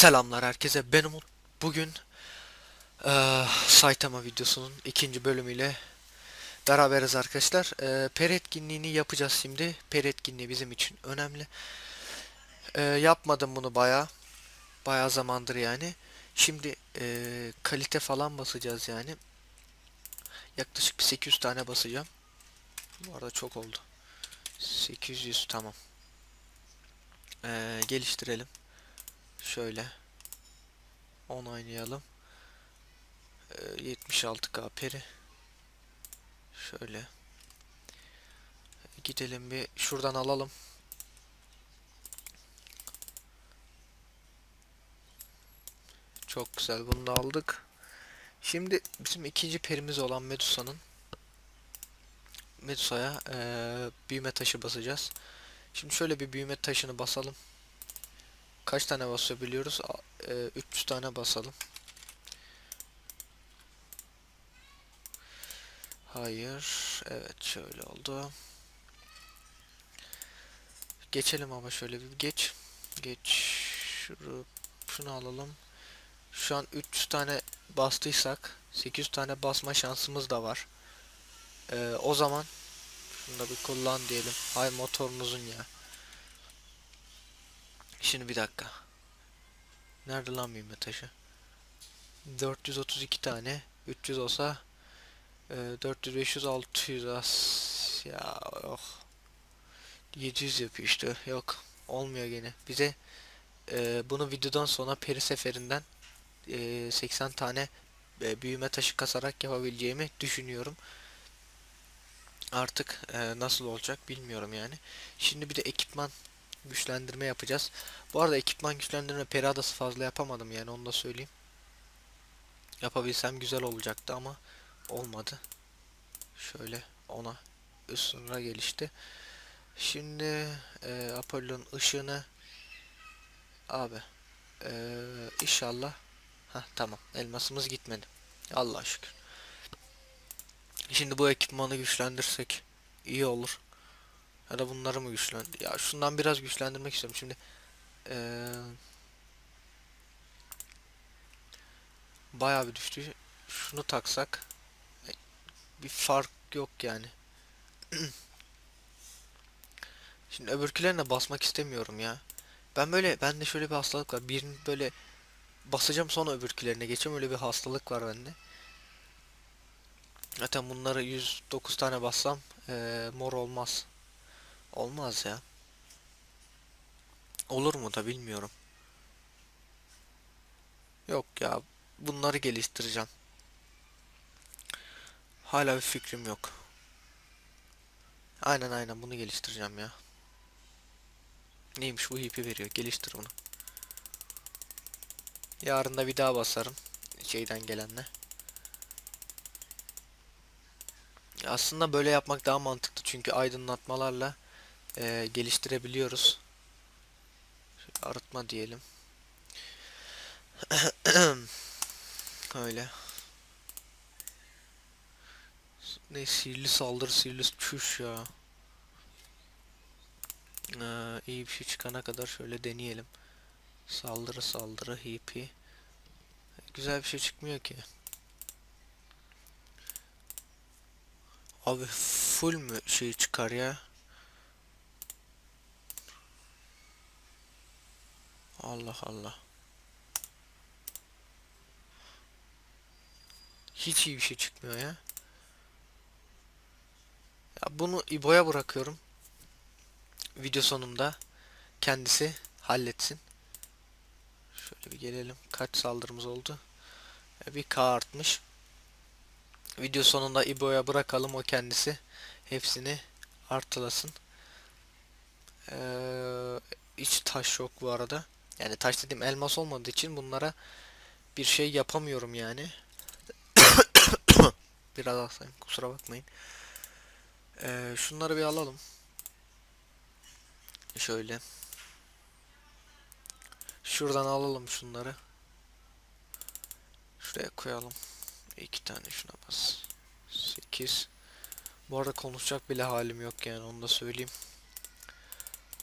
Selamlar herkese ben Umut. Bugün eee Saitama videosunun ikinci bölümüyle beraberiz arkadaşlar. Eee per etkinliğini yapacağız şimdi. Per etkinliği bizim için önemli. Eee, yapmadım bunu baya baya zamandır yani. Şimdi eee, kalite falan basacağız yani. Yaklaşık bir 800 tane basacağım. Bu arada çok oldu. 800 tamam. Eee, geliştirelim. Şöyle. Onaylayalım. Ee, 76k peri. Şöyle. Gidelim bir şuradan alalım. Çok güzel bunu da aldık. Şimdi bizim ikinci perimiz olan Medusa'nın Medusa'ya eee, büyüme taşı basacağız. Şimdi şöyle bir büyüme taşını basalım. Kaç tane basabiliyoruz? Eee, 300 tane basalım. Hayır. Evet şöyle oldu. Geçelim ama şöyle bir geç. Geç. Şunu, şunu alalım. Şu an 300 tane bastıysak 800 tane basma şansımız da var. Ee, o zaman şunu da bir kullan diyelim. Ay motorunuzun ya. Şimdi bir dakika. Nerede lan büyüme taşı? 432 tane. 300 olsa ee, 400, 500, 600 az. Ya yok. 700 yapıyor işte. Yok. Olmuyor gene. Bize e, bunu videodan sonra peri seferinden e, 80 tane e, büyüme taşı kasarak yapabileceğimi düşünüyorum. Artık e, nasıl olacak bilmiyorum yani. Şimdi bir de ekipman güçlendirme yapacağız. Bu arada ekipman güçlendirme peri adası fazla yapamadım yani onu da söyleyeyim. Yapabilsem güzel olacaktı ama olmadı. Şöyle ona ısınma gelişti. Şimdi e, Apollo'nun ışığını abi e, inşallah ha tamam elmasımız gitmedi. Allah şükür. Şimdi bu ekipmanı güçlendirsek iyi olur. Ya da bunları mı güçlendir? Ya şundan biraz güçlendirmek istiyorum. Şimdi e, bayağı bir düştü. Şunu taksak e, bir fark yok yani. Şimdi öbürkülerine basmak istemiyorum ya. Ben böyle bende şöyle bir hastalık var. Birini böyle basacağım sonra öbürkülerine geçeceğim. Öyle bir hastalık var bende. Zaten bunları 109 tane bassam eee, mor olmaz. Olmaz ya. Olur mu da bilmiyorum. Yok ya. Bunları geliştireceğim. Hala bir fikrim yok. Aynen aynen bunu geliştireceğim ya. Neymiş bu ipi veriyor. Geliştir bunu. Yarın da bir daha basarım. Şeyden gelenle. Aslında böyle yapmak daha mantıklı çünkü aydınlatmalarla eee, geliştirebiliyoruz. Şöyle arıtma diyelim. Öyle. Ne sihirli saldırı sihirli çüş ya. Ee, iyi bir şey çıkana kadar şöyle deneyelim. Saldırı saldırı hippie. Güzel bir şey çıkmıyor ki. Abi full mü şey çıkar ya? Allah Allah. Hiç iyi bir şey çıkmıyor ya. Ya bunu İbo'ya bırakıyorum. Video sonunda kendisi halletsin. Şöyle bir gelelim. Kaç saldırımız oldu? Bir K artmış. Video sonunda İbo'ya bırakalım o kendisi hepsini artılasın. Ee, hiç taş yok bu arada. Yani taş dediğim elmas olmadığı için bunlara bir şey yapamıyorum yani. Biraz hastayım kusura bakmayın. Ee, şunları bir alalım. Şöyle. Şuradan alalım şunları. Şuraya koyalım. İki tane şuna bas. 8. Bu arada konuşacak bile halim yok yani onu da söyleyeyim.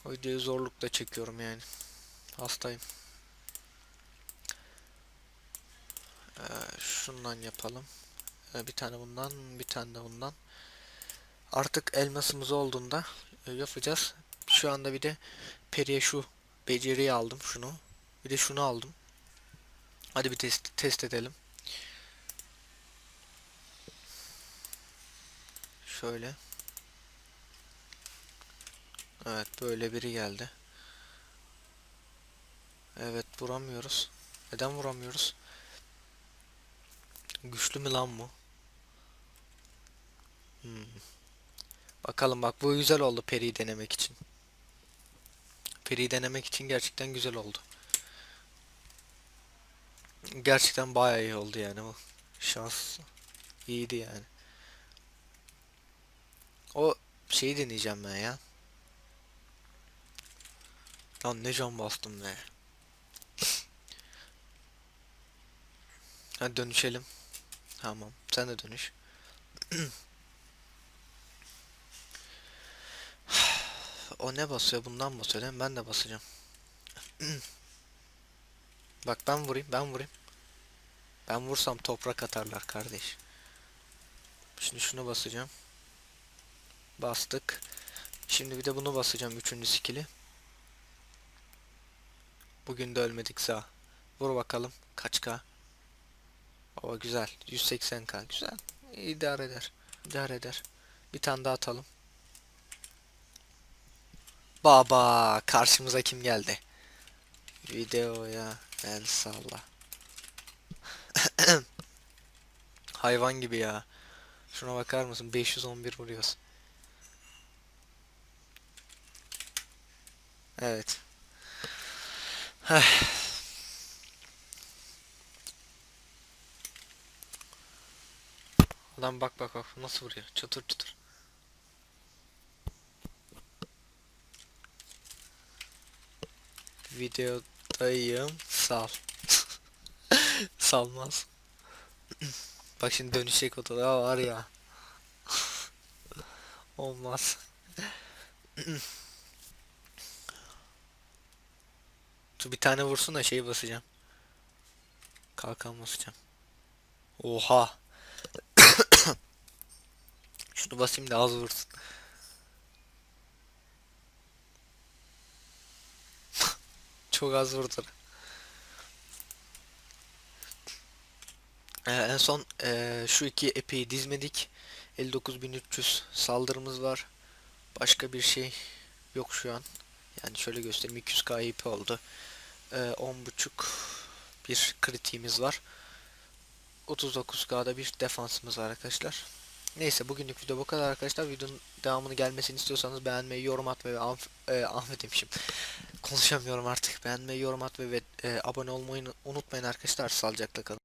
O videoyu zorlukla çekiyorum yani. Hastayım. Ee, şundan yapalım. Ee, bir tane bundan, bir tane de bundan. Artık elmasımız olduğunda e, yapacağız. Şu anda bir de Peri'ye şu beceriyi aldım şunu. Bir de şunu aldım. Hadi bir test, test edelim. Şöyle. Evet böyle biri geldi. Evet vuramıyoruz. Neden vuramıyoruz? Güçlü mü lan bu? Hmm. Bakalım bak bu güzel oldu Peri'yi denemek için. Peri'yi denemek için gerçekten güzel oldu. Gerçekten bayağı iyi oldu yani bu. Şans iyiydi yani. O şeyi deneyeceğim ben ya. Lan ne can bastım be. Hadi dönüşelim. Tamam. Sen de dönüş. O ne basıyor? Bundan basıyor değil mi? Ben de basacağım. Bak ben vurayım, ben vurayım. Ben vursam toprak atarlar kardeş. Şimdi şunu basacağım. Bastık. Şimdi bir de bunu basacağım üçüncü skill'i. Bugün de ölmedik sağ. Vur bakalım. Kaç k? Baba güzel. 180k. Güzel. İdare eder. İdare eder. Bir tane daha atalım. Baba karşımıza kim geldi? Videoya el salla. Hayvan gibi ya. Şuna bakar mısın? 511 vuruyoruz. Evet. Adam bak bak bak nasıl vuruyor. Çatır çatır. Videodayım. Sal. Salmaz. Bak şimdi dönüşecek o da var ya. Olmaz. Dur bir tane vursun da şey basacağım. Kalkan basacağım. Oha. Şunu basayım da az vursun. Çok az vurdu. Ee, en son ee, şu iki epiyi dizmedik. 59300 saldırımız var. Başka bir şey yok şu an. Yani şöyle göstereyim 200k IP oldu. Ee, 10.5 bir kritiğimiz var. 39k'da bir defansımız var arkadaşlar. Neyse bugünlük video bu kadar arkadaşlar. Videonun devamını gelmesini istiyorsanız beğenmeyi, yorum atmayı ve Ahmet, e, demişim. Konuşamıyorum artık. Beğenmeyi, yorum atmayı ve e, abone olmayı unutmayın arkadaşlar. Sağlıcakla kalın.